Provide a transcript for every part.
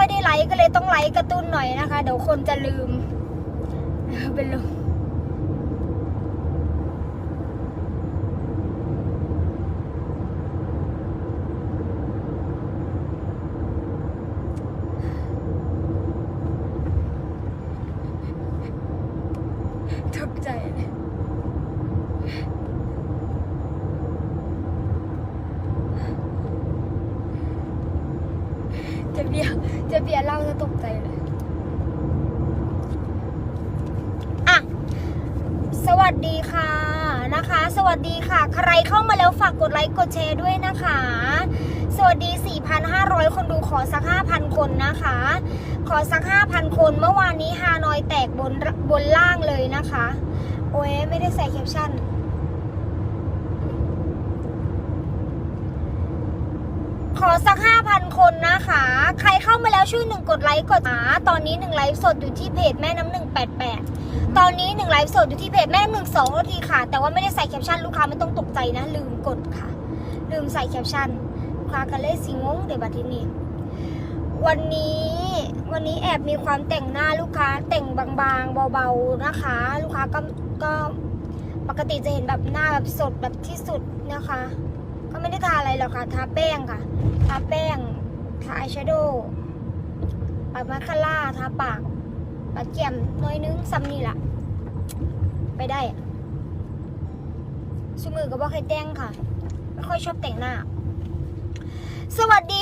อยได้ไลค์ก็เลยต้องไลค์กระตุ้นหน่อยนะคะ เดี๋ยวคนจะลืม เป็นลมตกใจเลยจะเบียร์ จะเบียร์เล่าจะตกใจเลย อะ สวัสดีค่ะนะคะ สวัสดีค่ะ ใครเข้ามาแล้วฝากกดไลค์กดแชร์ด้วยนะคะ สวัสดี 4,500 คนดูขอสัก 5,000 คนนะคะ ขอสัก 5,000 คนเมื่อวานนี้ฮานอยแตกบนบนล่างเลยนะคะ โอ้ยไม่ได้ใส่แคปชั่น อสัก 5,000 คนนะคะ ใครเข้ามาแล้วช่วยหนึ่งกดไลค์กดอ่าตอนนี้หนึ่งไลฟ์สดอยู่ที่เพจแม่น้ำหนึ่งแปดแปดตอนนี้หนึ่งไลฟ์สดอยู่ที่เพจแม่น้ำหนึ่งสองนาทีค่ะ แต่ว่าไม่ได้ใส่แคปชั่นลูกค้าไม่ต้องตกใจนะ ลืมกดค่ะ ลืมใส่แคปชั่นลูกค้ากันเลยสิงงเดี๋ยวบัดนี้วันนี้วันนี้แอบมีความแต่งหน้าลูกค้าแต่งบางๆ เบาๆนะคะ ลูกค้าก็ก็ปกติจะเห็นแบบหน้าแบบสดแบบที่สุดนะคะ ก็ไม่ได้ทาอะไรหรอกค่ะ ทาแป้งค่ะ ทาแป้ง ทาอายแชโดว์ปัดมาสคาร่า ทาปาก ปัดแก้มน้อยนึงซ้ำนี่ละไปได้อะสมือก็บอกให้แต่งค่ะ ไม่ค่อยชอบแต่งหน้า สวัสดี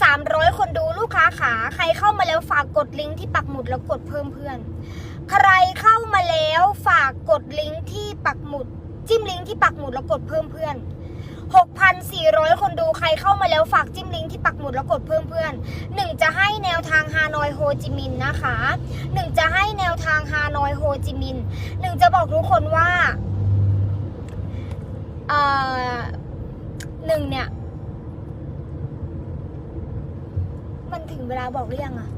6,300 คนดูลูกค้าขา ใครเข้ามาแล้วฝากกดลิงก์ที่ปักหมุดแล้วกดเพิ่มเพื่อน ใครเข้ามาแล้วฝากกดลิงก์ที่ปักหมุด จิ้มลิงก์ที่ปักหมุดแล้วกดเพิ่มเพื่อน 6,400 คนดูใครเข้ามาแล้วฝากจิ้มลิงก์ที่ปักหมุดแล้วกดเพิ่มเพื่อนหนึ่งจะให้แนวทางฮานอยโฮจิมินห์นะคะหนึ่งจะให้แนวทางฮานอยโฮจิมินห์หนึ่งจะบอกทุกคนว่าเอ่อหนึ่งเนี่ย มันถึงเวลาบอกหรือยังอะ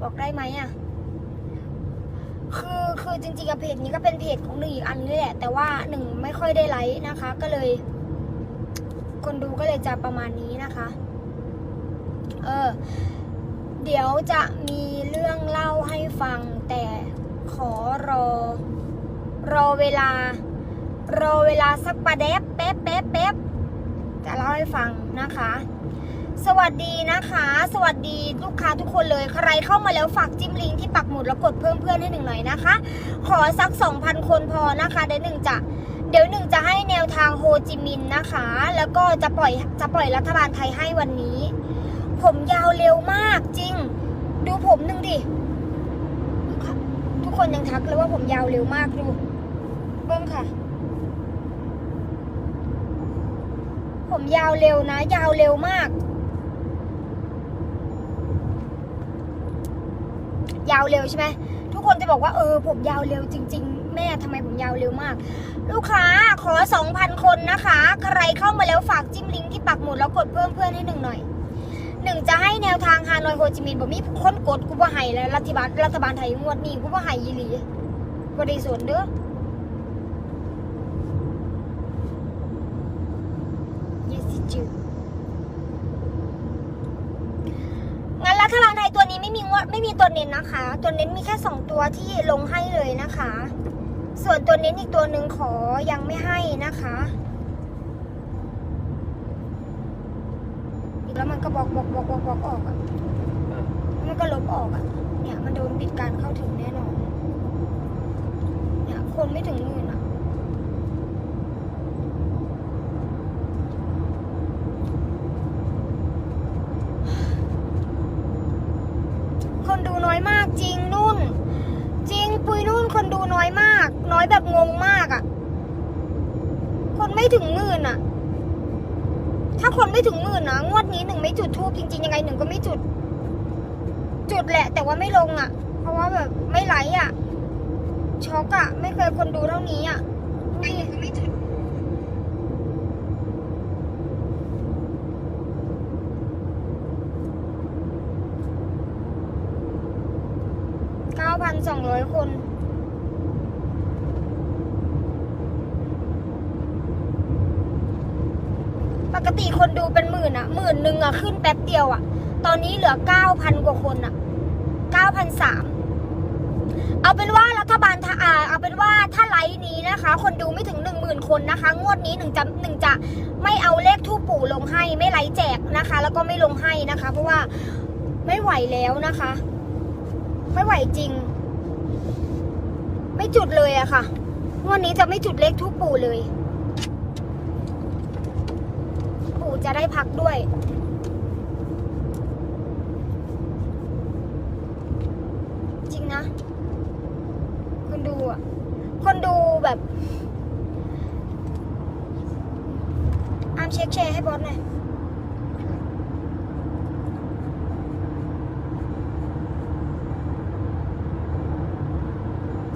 บอกได้ไหมอะ คือคือจริงๆอะเพจนี้ก็เป็นเพจของหนึ่งอีกอันนี่แหละ แต่ว่าหนึ่งไม่ค่อยได้ไลค์นะคะ ก็เลย คนดูก็เลยจะประมาณนี้นะคะ เออ เดี๋ยวจะมีเรื่องเล่าให้ฟัง แต่ขอรอ รอเวลา รอเวลาสักประเด็บแป๊บแป๊บแป๊บจะเล่าให้ฟังนะคะ สวัสดีนะคะ สวัสดีลูกค้าทุกคนเลย ใครเข้ามาแล้วฝากจิ้มลิงก์ที่ปักหมุดแล้วกดเพิ่มเพื่อนให้หนึ่งหน่อยนะคะ ขอสัก 2,000 คนพอนะคะ เดี๋ยวหนึ่งจะเดี๋ยวหนึ่งจะให้แนวทางโฮจิมินห์นะคะ แล้วก็จะปล่อยจะปล่อยรัฐบาลไทยให้วันนี้ ผมยาวเร็วมากจริง ดูผมหนึ่งดิ ทุกคนยังทักเลยว่าผมยาวเร็วมากดูเบิ้งค่ะ ผมยาวเร็วนะ ยาวเร็วมาก ยาวเร็วใช่ไหมทุกคนจะบอกว่าเออผมยาวเร็วจริง ๆ แม่ทำไมผมยาวเร็วมาก ลูกค้าขอ 2,000 คนนะคะ ใครเข้ามาแล้วฝากจิ้มลิงก์ที่ปักหมุดแล้วกดเพิ่มเพื่อนให้หนึ่งหน่อยหนึ่งจะให้แนวทางฮานอยโฮจิมินห์บอกมีคนกดกูว่าไห้แล้วรัฐบาลรัฐบาลไทยงวดนี้กูว่าไห้ยีหลีบริสุทธิ์เด้อเยสิจืดงั้นรัฐบาลไทยตั วนี้ไม่มีงวดไม่มีตัวเน้นนะคะ ตัวเน้นมีแค่สองตัวที่ลงให้เลยนะคะ ส่วนตัวเน้นอีกตัวหนึ่งขอยังไม่ให้นะคะแล้วมันก็บล็อกบล็อกบล็อกบล็อกบล็อกออกอะแล้วมันก็ลบออกอะเนี่ยมันโดนปิดการเข้าถึงแน่นอน เนี่ยคนไม่ถึงหมื่นอะคนดูน้อยมากจริงนุ่น จริงปุยนุ่น คนดูน้อยมาก น้อยแบบงงมากอะคนไม่ถึงหมื่นอะถ้าคนไม่ถึงหมื่นนะงวดนี้หนึ่งไม่จุดทูบจริงๆยังไงหนึ่งก็ไม่จุด จุดแหละ แต่ว่าไม่ลงอะเพราะว่าแบบไม่ไหลค์อะช็อกอะไม่เคยคนดูเท่านี้อะดูดิเก้าพันสองร้อยคน ป กติคนดูเป็นหมื่นอะหมื่นหนึ่งอะขึ้นแป๊บเดียวอะตอนนี้เหลือเก้าพันกว่าคนอะเก้าพันสามเอาเป็นว่ารัฐบาลถ้าอ่าเอาเป็นว่าถ้าไลฟ์นี้นะคะ คนดูไม่ถึงหนึ่งหมื่นคนนะคะ งวดนี้หนึ่งจะหนึ่งจะไม่เอาเลขทูปปู่ลงให้ ไม่ไลฟ์แจกนะคะ แล้วก็ไม่ลงให้นะคะ เพราะว่าไม่ไหวแล้วนะคะ ไม่ไหวจริง ไม่จุดเลยอะค่ะงวดนี้จะไม่จุดเลขทูปปู่เลย ปู่ จะได้พักด้วย จริงนะ คนดูอะ คนดูแบบอามเช็คแชร์ให้บอสหน่อย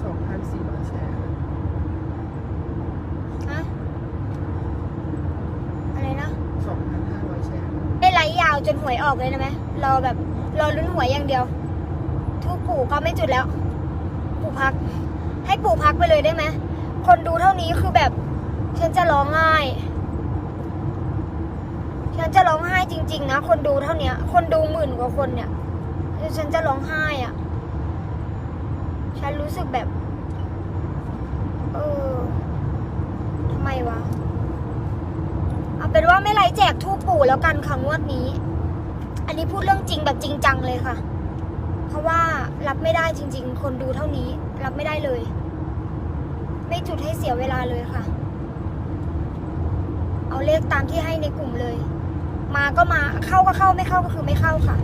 สองพันสี่ร้อยแชร์ ฮะ อะไรนะ สองพันห้าร้อยแชร์ ได้ไลฟ์ยาว จนหวยออกเลยนะไหมรอแบบรอลุ้นหวยอย่างเดียว ทุกปู่ก็ไม่จุดแล้ว ปู่พัก ให้ปู่พักไปเลยได้ไหมคนดูเท่านี้คือแบบฉันจะร้องไห้ฉันจะร้องไห้จริง ๆ นะคนดูเท่าเนี้ยคนดูหมื่นกว่าคนเนี่ยฉันจะร้องไห้อะฉันรู้สึกแบบ เออทำไมวะ เอาเป็นว่าไม่ไลฟ์แจกทูปปู่แล้วกันค่ะงวดนี้ อันนี้พูดเรื่องจริงแบบจริงจังเลยค่ะ เพราะว่ารับไม่ได้จริง ๆ คนดูเท่านี้ รับไม่ได้เลย ไม่จุดให้เสียเวลาเลยค่ะ เอาเลขตามที่ให้ในกลุ่มเลย มาก็มาเข้าก็เข้าไม่เข้าก็คือไม่เข้าค่ะ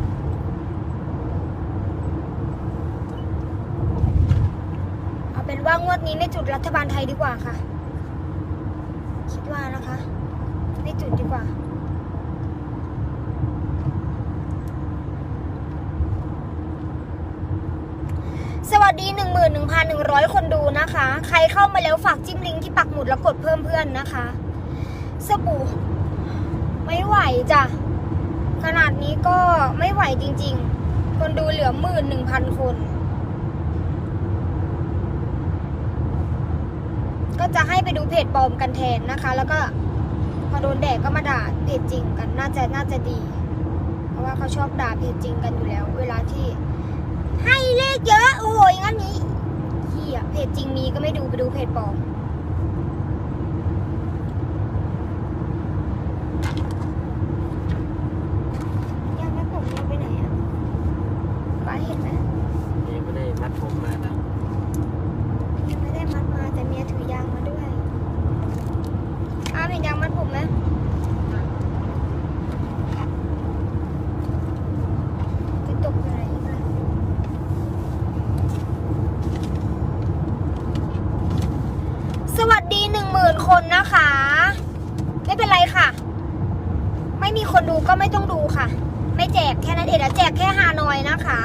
เอาเป็นว่างวดนี้ไม่จุดรัฐบาลไทยดีกว่าค่ะ คิดว่านะคะ ไม่จุดดีกว่าสวัสดี 11,100 คนดูนะคะ ใครเข้ามาแล้วฝากจิ้มลิงก์ที่ปักหมุดแล้วกดเพิ่มเพื่อนนะคะ สบู่ไม่ไหวจ้ะ ขนาดนี้ก็ไม่ไหวจริงๆ คนดูเหลือหมื่นหนึ่งพันคน ก็จะให้ไปดูเพจปลอมกันแทนนะคะ แล้วก็ อโดนแดดก็มาด่าเพจจริงกันน่าจะน่าจะดี เพราะว่าเขาชอบด่าเพจจริงกันอยู่แล้ว เวลาที่ให้เลขเยอะโอ้ยงั้นนี้เฮียเพจจริงมีก็ไม่ดูไปดูเพจปลอมยังไม่ผมยังไปไหนอะป้าเห็นไหมยังไม่ได้มัดผมมานะ ยังไม่ได้มัดมาแต่เมียถือยางมาด้วยอ้าวเห็นยางมัดผมไหมไปตกไหนมาสวัสดีหนึ่งหมื่น คนนะคะ ไม่เป็นไรค่ะ ไม่มีคนดูก็ไม่ต้องดูค่ะ ไม่แจกแค่นั้นเองเดี๋ยวแจกแค่ฮานอยนะคะ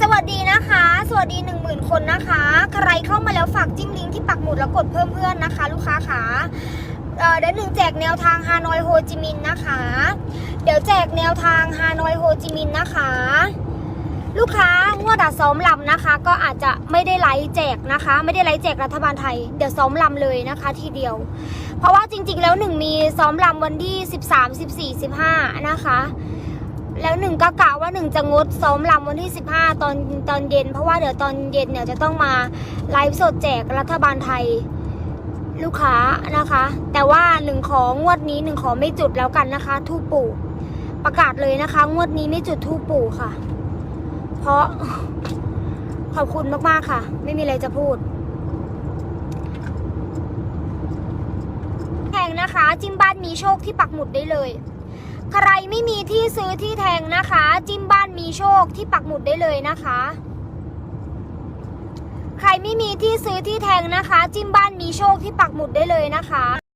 สวัสดีนะคะ สวัสดีหนึ่งหมื่นคนนะคะ ใครเข้ามาแล้วฝากจิ้มลิงก์ที่ปักหมุดแล้วกดเพิ่มเพื่อนนะคะ ลูกค้าขาเอ่อเดี๋ยวหนึ่งแจกแนวทางฮานอยโฮจิมินห์นะคะ เดี๋ยวแจกแนวทางฮานอยโฮจิมินห์นะคะ ลูกค้างวดอะซ้อมลำนะคะ ก็อาจจะไม่ได้ไลฟ์แจกนะคะ ไม่ได้ไลฟ์แจกรัฐบาลไทย เดี๋ยวซ้อมลำเลยนะคะ ทีเดียว เพราะว่าจริง ๆ แล้วหนึ่งมีซ้อมลำวันที่ 13 14 15 นะคะ แล้วหนึ่งก็กะว่าหนึ่งจะงดซ้อมลำวันที่ 15 ตอนตอนเย็น เพราะว่าเดี๋ยวตอนเย็นเนี่ยจะต้องมาไลฟ์สดแจกรัฐบาลไทยลูกค้านะคะ แต่ว่าหนึ่งของงวดนี้หนึ่งขอไม่จุดแล้วกันนะคะ ทูปปู่ประกาศเลยนะคะ งวดนี้ไม่จุดทูปปู่ค่ะ เพราะขอบคุณมากๆค่ะ ไม่มีอะไรจะพูดแทงนะคะ จิ้มบ้านมีโชคที่ปักหมุดได้เลย ใครไม่มีที่ซื้อที่แทงนะคะ จิ้มบ้านมีโชคที่ปักหมุดได้เลยนะคะ ใครไม่มีที่ซื้อที่แทงนะคะ จิ้มบ้านมีโชคที่ปักหมุดได้เลยนะคะ